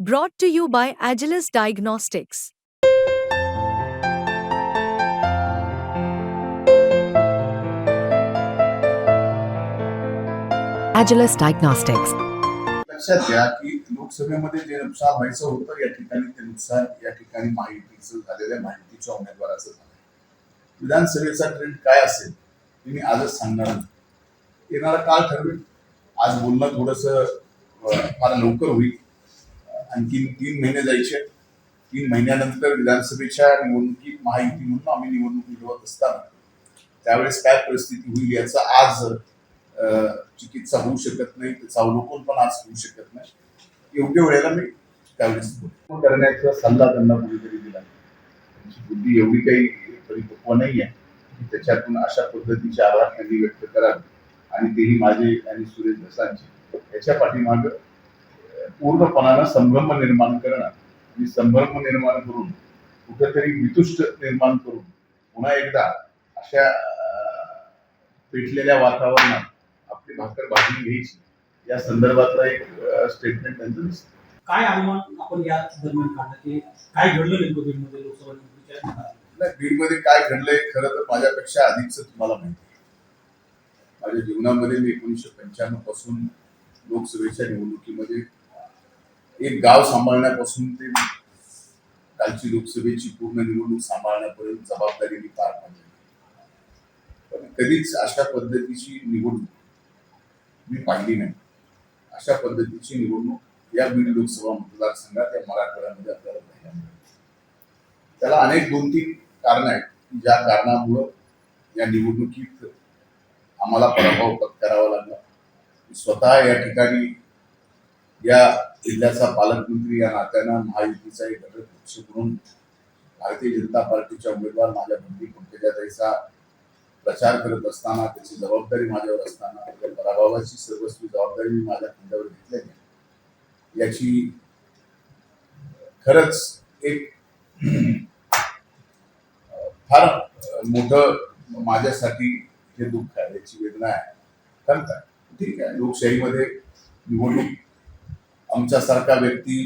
Brought to you by Agilus Diagnostics. Agilus Diagnostics. लक्षात घ्या की लोकसभेमध्ये जे नुकसान व्हायचं होतं या ठिकाणी ते नुकसान या ठिकाणी माहितीचं झालेल्या माहितीच्या उमेदवाराचं झालं विधानसभेचा ट्रेंड काय असेल हे मी आजच सांगणार नाही येणारा काळ ठरवेल आज बोलणं थोडस फार लवकर होईल आणखीन तीन महिने जायचे. तीन महिन्यानंतर विधानसभेच्या निवडणुकीत महायुती म्हणून आम्ही निवडणूक लढवत असताना त्यावेळेस काय परिस्थिती होईल याचा आज चिकित्सा होऊ शकत नाही त्याचं अवलोकन पण आज होऊ शकत नाही. योग्य वेळेला मी त्यावेळेस करण्याचा सल्ला त्यांना कुठेतरी दिला. त्यांची बुद्धी एवढी काही परिपक्व नाही आहे. त्याच्यातून अशा पद्धतीचे आभार त्यांनी व्यक्त करावे. आणि तेही माझे आणि सुरेश दसांचे याच्या पाठीमागं पूर्णपणानं संभ्रम निर्माण करणं आणि संभ्रम निर्माण करून कुठेतरी वितुष्ट निर्माण करून पुन्हा एकदा अशा पेटलेल्या वातावरणात आपली भाकर भाजून घ्यायची या संदर्भातला एक स्टेटमेंट त्यांचं दिसतं. काय अनुमान आपण या दरम्यान काढलं? की काय घडलं नेमकं बीडमध्ये लोकसभा निवडणुकीच्या बीडमध्ये काय घडलंय खरं तर माझ्यापेक्षा अधिकच तुम्हाला माहिती आहे. माझ्या जीवनामध्ये मी एकोणीसशे पंच्याण्णवपासून लोकसभेच्या निवडणुकीमध्ये एक गाव सांभाळण्यापासून ते कालची लोकसभेची पूर्ण निवडणूक सांभाळण्यापर्यंत जबाबदारी मी पार पाडली पण कधीच अशा पद्धतीची निवडणूक मी पाहिली नाही. अशा पद्धतीची निवडणूक या बीड लोकसभा मतदारसंघात या मराठवाड्यामध्ये आपल्याला पाहायला मिळते त्याला अनेक दोन तीन कारण आहेत की ज्या कारणामुळं या निवडणुकीत आम्हाला पराभव पत्करावा लागला. स्वतः या ठिकाणी या जिल्ह्याचा पालकमंत्री या नात्यानं महायुतीचा एक घटक पक्ष म्हणून भारतीय जनता पार्टीच्या उमेदवार माझ्या बंदी पंकजाताईचा प्रचार करत असताना त्याची जबाबदारी माझ्यावर असताना त्या पराभवाची सर्वस्वी जबाबदारी मी माझ्या खांद्यावर घेतल्याने याची खरंच एक फार मोठं माझ्यासाठी हे दुःख आहे याची वेदना आहे. कारण ठीक आहे लोकशाहीमध्ये निवडणूक आमच्यासारखा व्यक्ती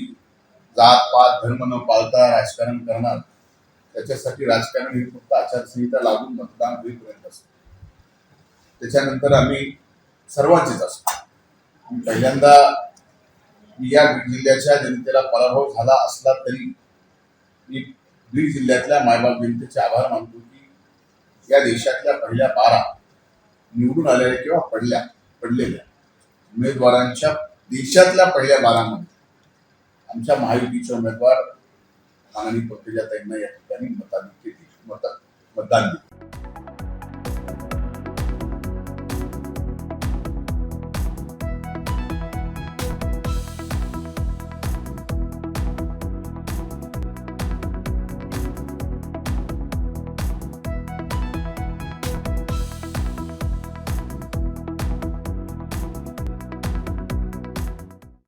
जात पात धर्म न पाळता राजकारण करणार त्याच्यासाठी राजकारण हे फक्त आचारसंहिता लागून मतदान होईपर्यंत असतं. त्याच्यानंतर आम्ही सर्वांचेच असतो. पहिल्यांदा मी या जिल्ह्याच्या जनतेला पराभव झाला असला तरी मी बीड जिल्ह्यातल्या मायबाप जनतेचे आभार मानतो की या देशातल्या पहिल्या बारा निवडून आलेल्या किंवा पडल्या पडलेल्या उमेदवारांच्या देशातल्या पहिल्या बारामध्ये आमच्या महायुतीचे उमेदवार माननीय पंकजाताईंना या ठिकाणी मताधिक्य दिली मत मतदान दिले.